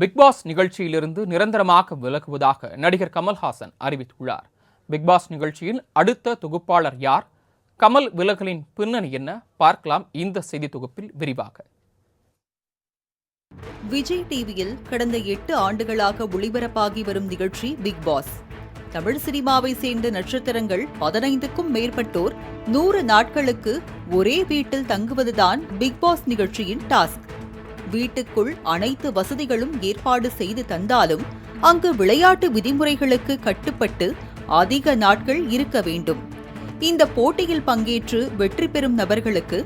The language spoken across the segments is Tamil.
பிக்பாஸ் நிகழ்ச்சியிலிருந்து நிரந்தரமாக விலகுவதாக நடிகர் கமல்ஹாசன் அறிவித்துள்ளார். பிக்பாஸ் நிகழ்ச்சியில் அடுத்த தொகுப்பாளர் யார்? கமல் விலகலின் பின்னணி என்ன? பார்க்கலாம் இந்த செய்தி தொகுப்பில் விரிவாக. விஜய் டிவியில் கடந்த எட்டு ஆண்டுகளாக ஒளிபரப்பாகி வரும் நிகழ்ச்சி பிக் பாஸ். தமிழ் சினிமாவை சேர்ந்த நட்சத்திரங்கள் பதினைந்துக்கும் மேற்பட்டோர் நூறு நாட்களுக்கு ஒரே வீட்டில் தங்குவதுதான் பிக் பாஸ் நிகழ்ச்சியின் டாஸ்க். வீட்டுக்குள் அனைத்து வசதிகளும் ஏற்பாடு செய்து தந்தாலும் அங்கு விளையாட்டு விதிமுறைகளுக்கு கட்டுப்பட்டு அதிக நாட்கள் இருக்க வேண்டும். இந்த போட்டியில் பங்கேற்று வெற்றி பெறும் நபர்களுக்கு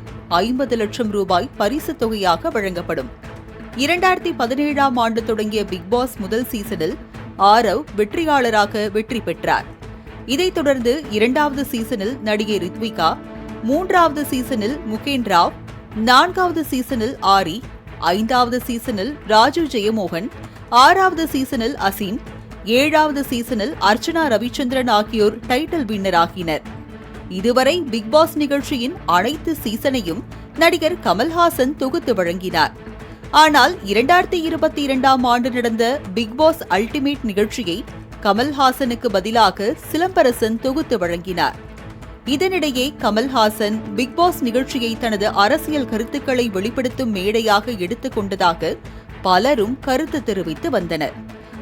ஐம்பது லட்சம் ரூபாய் பரிசு தொகையாக வழங்கப்படும். இரண்டாயிரத்தி பதினேழாம் ஆண்டு தொடங்கிய பிக் பாஸ் முதல் சீசனில் ஆரவ் வெற்றியாளராக வெற்றி பெற்றார். இதைத் தொடர்ந்து இரண்டாவது சீசனில் நடிகை ரித்விகா மூன்றாவது சீசனில் முகேன் ராவ் நான்காவது சீசனில் ஆரி ஐந்தாவது சீசனில் ராஜு ஜெயமோகன் ஆறாவது சீசனில் அசீம் ஏழாவது சீசனில் அர்ச்சனா ரவிச்சந்திரன் ஆகியோர் டைட்டில் வின்னர் ஆகினர் இதுவரை பிக்பாஸ் நிகழ்ச்சியின் அனைத்து சீசனையும் நடிகர் கமல்ஹாசன் தொகுத்து வழங்கினார். ஆனால் இரண்டாயிரத்தி இருபத்தி இரண்டாம் ஆண்டு நடந்த பிக்பாஸ் அல்டிமேட் நிகழ்ச்சியை கமல்ஹாசனுக்கு பதிலாக சிலம்பரசன் தொகுத்து வழங்கினார். இதனிடையே கமல்ஹாசன் பிக் பாஸ் நிகழ்ச்சியை தனது அரசியல் கருத்துக்களை வெளிப்படுத்தும் மேடையாக எடுத்துக் கொண்டதாக பலரும் கருத்து தெரிவித்து வந்தனர்.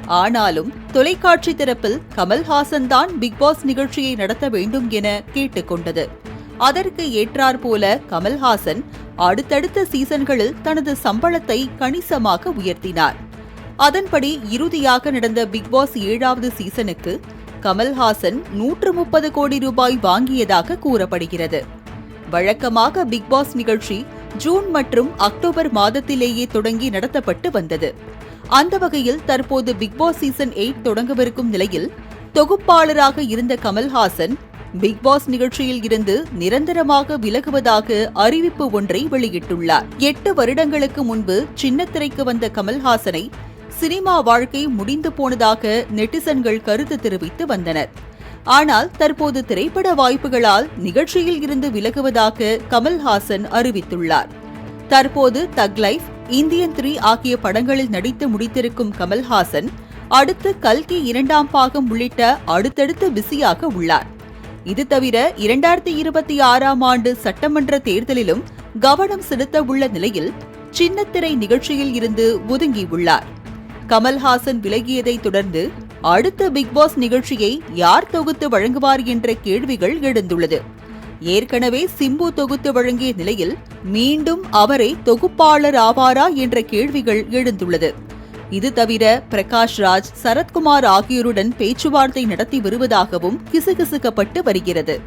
ஆனாலும் தொலைக்காட்சி தரப்பில் கமல்ஹாசன் தான் பிக் பாஸ் நிகழ்ச்சியை நடத்த வேண்டும் என கேட்டுக்கொண்டது அதற்கு ஏற்றாற்போல கமல்ஹாசன் அடுத்தடுத்த சீசன்களில் தனது சம்பளத்தை கணிசமாக உயர்த்தினார். அதன்படி இறுதியாக நடந்த பிக்பாஸ் ஏழாவது சீசனுக்கு கமல்ஹாசன் நூற்று முப்பது கோடி ரூபாய் வாங்கியதாக கூறப்படுகிறது. வழக்கமாக பிக்பாஸ் நிகழ்ச்சி ஜூன் மற்றும் அக்டோபர் மாதத்திலேயே தொடங்கி நடத்தப்பட்டு வந்தது. அந்த வகையில் தற்போது பிக்பாஸ் சீசன் எயிட் தொடங்கவிருக்கும் நிலையில் தொகுப்பாளராக இருந்த கமல்ஹாசன் பிக்பாஸ் நிகழ்ச்சியில் இருந்து நிரந்தரமாக விலகுவதாக அறிவிப்பு ஒன்றை வெளியிட்டுள்ளார். எட்டு வருடங்களுக்கு முன்பு சின்னத்திரைக்கு வந்த கமல்ஹாசனை சினிமா வாழ்க்கை முடிந்து போனதாக நெட்டிசன்கள் கருத்து தெரிவித்து வந்தனர். ஆனால் தற்போது திரைப்பட வாய்ப்புகளால் நிகழ்ச்சியில் இருந்து விலகுவதாக கமல்ஹாசன் அறிவித்துள்ளார். தற்போது தக் லைஃப் இந்தியன் த்ரீ ஆகிய படங்களில் நடித்து முடித்திருக்கும் கமல்ஹாசன் அடுத்து கல்கி இரண்டாம் பாகம் உள்ளிட்ட அடுத்தடுத்து பிஸியாக உள்ளார். இது தவிர இரண்டாயிரத்தி இருபத்தி ஆறாம் ஆண்டு சட்டமன்ற தேர்தலிலும் கவனம் செலுத்த உள்ள நிலையில் சின்னத்திரை நிகழ்ச்சியில் இருந்து ஒதுங்கியுள்ளார். கமல்ஹாசன் விலகியதை தொடர்ந்து அடுத்த பிக் பாஸ் நிகழ்ச்சியை யார் தொகுத்து வழங்குவார் என்ற கேள்விகள் எழுந்துள்ளது. ஏற்கனவே சிம்பு தொகுத்து வழங்கிய நிலையில் மீண்டும் அவரே தொகுப்பாளர் ஆவாரா என்ற கேள்விகள் எழுந்துள்ளது. இது தவிர பிரகாஷ் ராஜ் சரத்குமார் ஆகியோருடன் பேச்சுவார்த்தை நடத்தி வருவதாகவும் கிசுகிசுக்கப்பட்டு வருகிறது.